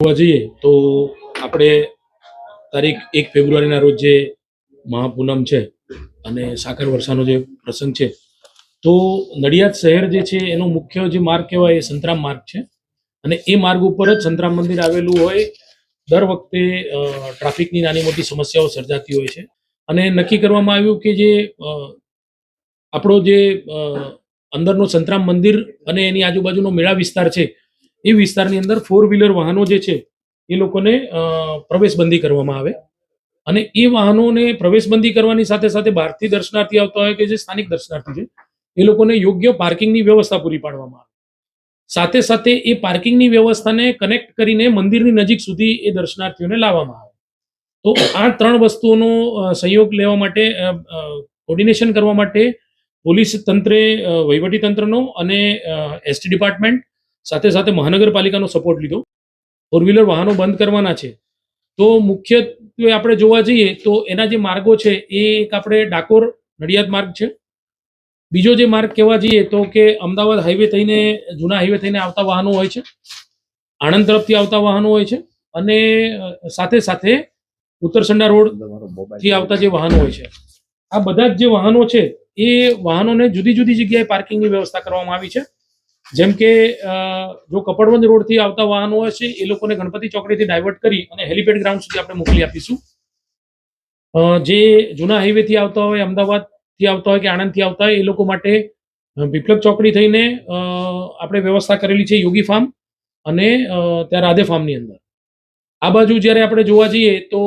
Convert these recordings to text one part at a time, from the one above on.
જોવા જઈએ તો આપણે તારીખ એક ફેબ્રુઆરીના રોજ જે મહાપૂનમ છે અને સાકર વર્ષાનો જે પ્રસંગ છે, તો નડિયાદ શહેર જે છે એનો મુખ્ય જે માર્ગ કહેવાય એ સંતરામ માર્ગ છે. અને એ માર્ગ ઉપર જ સંતરામ મંદિર આવેલું હોય. દર વખતે ટ્રાફિકની નાની મોટી સમસ્યાઓ સર્જાતી હોય છે. અને નક્કી કરવામાં આવ્યું કે જે આપણો જે અંદરનો સંતરામ મંદિર અને એની આજુબાજુનો મેળા વિસ્તાર છે એ વિસ્તારની અંદર ફોર વ્હીલર વાહનો જે છે, એ લોકોને પ્રવેશબંધી કરવામાં આવે. અને એ વાહનોને પ્રવેશબંધી કરવાની સાથે સાથે બહારથી દર્શનાર્થી આવતા હોય કે જે સ્થાનિક દર્શનાર્થી છે, એ લોકોને યોગ્ય પાર્કિંગની વ્યવસ્થા પૂરી પાડવામાં આવે. સાથે સાથે એ પાર્કિંગની વ્યવસ્થાને કનેક્ટ કરીને મંદિરની નજીક સુધી એ દર્શનાર્થીઓને લાવવામાં આવે. તો આ ત્રણ વસ્તુઓનો સહયોગ લેવા માટે કોર્ડિનેશન કરવા માટે પોલીસ તંત્રે વહીવટી તંત્રનો અને એસટી ડિપાર્ટમેન્ટ સાથે સાથે મહાનગરપાલિકાનો સપોર્ટ લીધો. ફોર વ્હીલર વાહનો બંધ કરવાના છે. તો મુખ્યત્વે આપણે જોવા જઈએ તો એના જે માર્ગો છે એ એક આપણે ડાકોર નડિયાદ માર્ગ છે. બીજો જે માર્ગ કહેવા જઈએ તો કે અમદાવાદ હાઈવે થઈને, જૂના હાઈવે થઈને આવતા વાહનો હોય છે. આણંદ તરફથી આવતા વાહનો હોય છે અને સાથે સાથે ઉત્તરસંડા રોડથી આવતા જે વાહનો હોય છે. આ બધા જ જે વાહનો છે એ વાહનોને જુદી જુદી જગ્યાએ પાર્કિંગની વ્યવસ્થા કરવામાં આવી છે. જેમ કે જો કપડવંજ રોડથી આવતા વાહનો છે, એ લોકોને ગણપતિ ચોકડીથી ડાયવર્ટ કરી અને હેલિપેડ ગ્રાઉન્ડ સુધી આપણે મોકલી આપીશું. જે જૂના હાઈવેથી આવતા હોય, અમદાવાદથી આવતા હોય કે આણંદથી આવતા હોય, એ લોકો માટે વિપ્લવ ચોકડી થઈને આપણે વ્યવસ્થા કરેલી છે યોગી ફાર્મ અને ત્યાં રાધે ફાર્મની અંદર. આ બાજુ જ્યારે આપણે જોવા જઈએ તો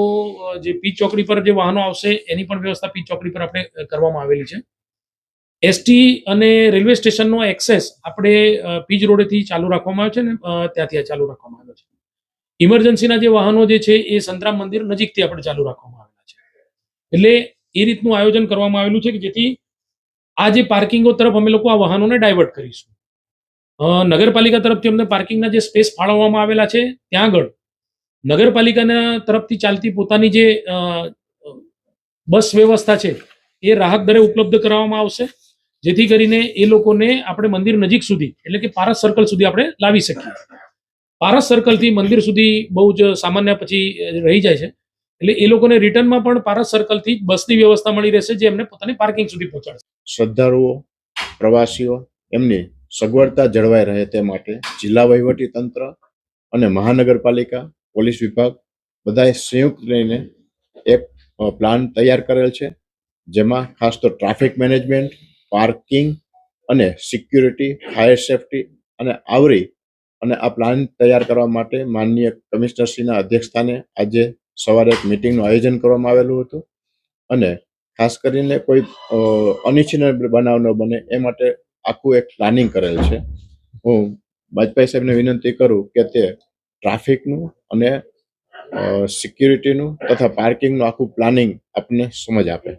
જે પીચ ચોકડી પર જે વાહનો આવશે, એની પણ વ્યવસ્થા પીચ ચોકડી પર આપણે કરવામાં આવેલી છે. એસટી અને રેલવે સ્ટેશનનો એક્સેસ આપણે પીજ રોડેથી ચાલુ રાખવામાં આવ્યો છે ને ત્યાંથી આ ચાલુ રાખવામાં આવ્યો છે. ઇમરજન્સીના જે વાહનો જે છે એ સંતરામ મંદિર નજીકથી આપણે ચાલુ રાખવામાં આવેલા છે. એટલે એ રીતનું આયોજન કરવામાં આવેલું છે કે જેથી આ જે પાર્કિંગો તરફ અમે લોકો આ વાહનોને ડાયવર્ટ કરીશું. નગરપાલિકા તરફથી અમને પાર્કિંગના જે સ્પેસ ફાળવવામાં આવેલા છે ત્યાં આગળ નગરપાલિકાના તરફથી ચાલતી પોતાની જે બસ વ્યવસ્થા છે એ રાહત દરે ઉપલબ્ધ કરાવવામાં આવશે. જેથી કરીને એ લોકોને આપણે મંદિર નજીક સુધી, એટલે કે પારસ સર્કલ સુધી આપણે લાવી શકીએ. પારસ સર્કલથી મંદિર સુધી બહુ જ સામાન્ય પછી રહી જાય છે. એટલે એ લોકોને રિટર્નમાં પણ પારસ સર્કલથી બસની વ્યવસ્થા મળી રહેશે, જે એમને પોતાની પાર્કિંગ સુધી પહોંચાડશે. શ્રદ્ધાળુઓ, પ્રવાસીઓ, એમની સગવડતા જળવાઈ રહે તે માટે જિલ્લા વહીવટી તંત્ર અને મહાનગરપાલિકા, પોલીસ વિભાગ બધાએ સંયુક્ત લઈને એક પ્લાન તૈયાર કરેલ છે, જેમાં ખાસ તો ટ્રાફિક મેનેજમેન્ટ પાર્કિંગ અને સિક્યુરિટી, ફાયર સેફટી અને આવરી અને આ પ્લાન તૈયાર કરવા માટે માનનીય કમિશનરશ્રીના અધ્યક્ષસ્થાને આજે સવારે એક મિટિંગનું આયોજન કરવામાં આવેલું હતું. અને ખાસ કરીને કોઈ અનિચ્છનીય બનાવ ન બને એ માટે આખું એક પ્લાનિંગ કરેલ છે. હું બાજપાઈ સાહેબને વિનંતી કરું કે તે ટ્રાફિકનું અને સિક્યુરિટીનું તથા પાર્કિંગનું આખું પ્લાનિંગ આપને સમજ આપે.